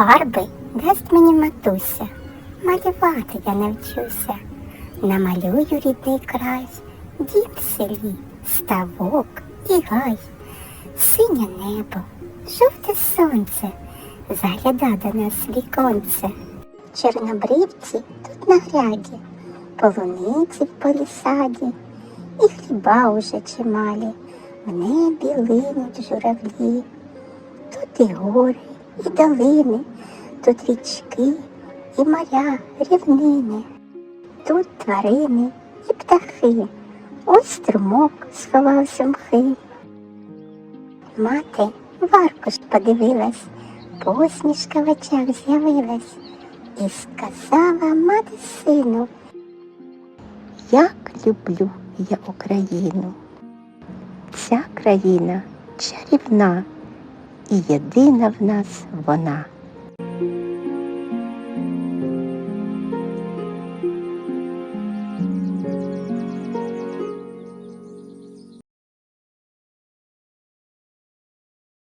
Фарби дасть мені матуся, малювати я навчуся. Намалюю рідний край, дім селі, ставок і гай, синє небо, жовте сонце, загляда до нас віконце. Чорнобривці тут на гряді, полуниці в полісаді, і хліба уже чималі, в небі линуть журавлі. Тут і гори, і долини, тут річки, і моря, рівнини, тут тварини і птахи, ось струмок сховався мхи. Мати варкуш подивилась, посмішка в очах з'явилась, і сказала мати сину, як люблю я Україну. Ця країна чарівна, і єдина в нас вона.